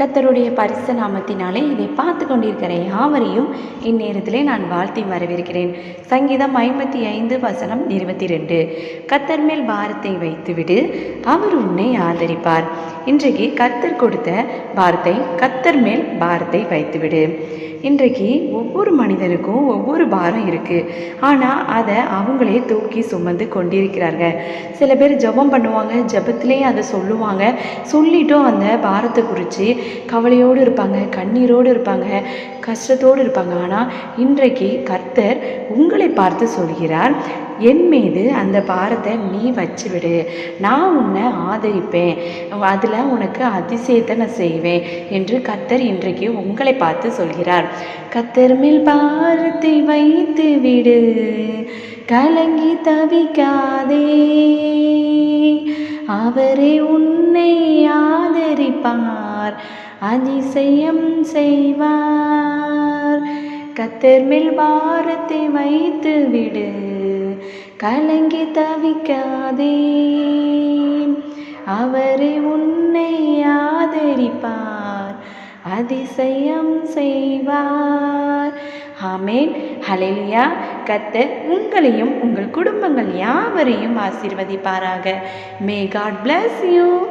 பரிசு நாமத்தினாலே இதை பார்த்து கொண்டிருக்கிற யாவரையும் இந்நேரத்திலே நான் வாழ்த்தி வரவேற்கிறேன். சங்கீதம் ஐம்பத்தி ஐந்து வசனம் இருபத்தி ரெண்டு கத்தர் மேல் பாரத்தை வைத்துவிடு அவர் உன்னை ஆதரிப்பார். இன்றைக்கு கத்தர் கொடுத்த வார்த்தை கத்தர் மேல் பாரத்தை வைத்துவிடு. இன்றைக்கு ஒவ்வொரு மனிதனுக்கும் ஒவ்வொரு பாரம் இருக்குது ஆனால் அதை அவங்களே தூக்கி சுமந்து கொண்டிருக்கிறார்கள். சில பேர் ஜெபம் பண்ணுவாங்க ஜபத்திலே அதை சொல்லுவாங்க. சொல்லிட்டும் அந்த பாரத்தை குறித்து கவலையோடு இருப்பாங்க கண்ணீரோடு இருப்பாங்க கஷ்டத்தோடு இருப்பாங்க. ஆனால் இன்றைக்கு கர்த்தர் உங்களை பார்த்து சொல்கிறார் என் மீது அந்த பாரத்தை நீ வச்சு விடு நான் உன்னை ஆதரிப்பேன். அதில் உனக்கு அதிசயத்தை நான் செய்வேன் என்று கத்தர் இன்றைக்கு உங்களை பார்த்து சொல்கிறார். கத்தர் மேல் பாரத்தை வைத்து விடு. கலங்கி தவிக்காதே. அவரே உன்னை ஆதரிப்பான் அதிசயம் செய்வார். கத்தர் மேல் பாரத்தை வைத்து விடு. கலங்கி தவிக்காதே. அவரை உன்னை ஆதரிப்பார். அதிசயம் செய்வார். ஆமேன். ஹalleluya. கத்தர் உங்களையும் உங்கள் குடும்பங்கள் யாவரையும் ஆசீர்வதிப்பாராக. May God bless you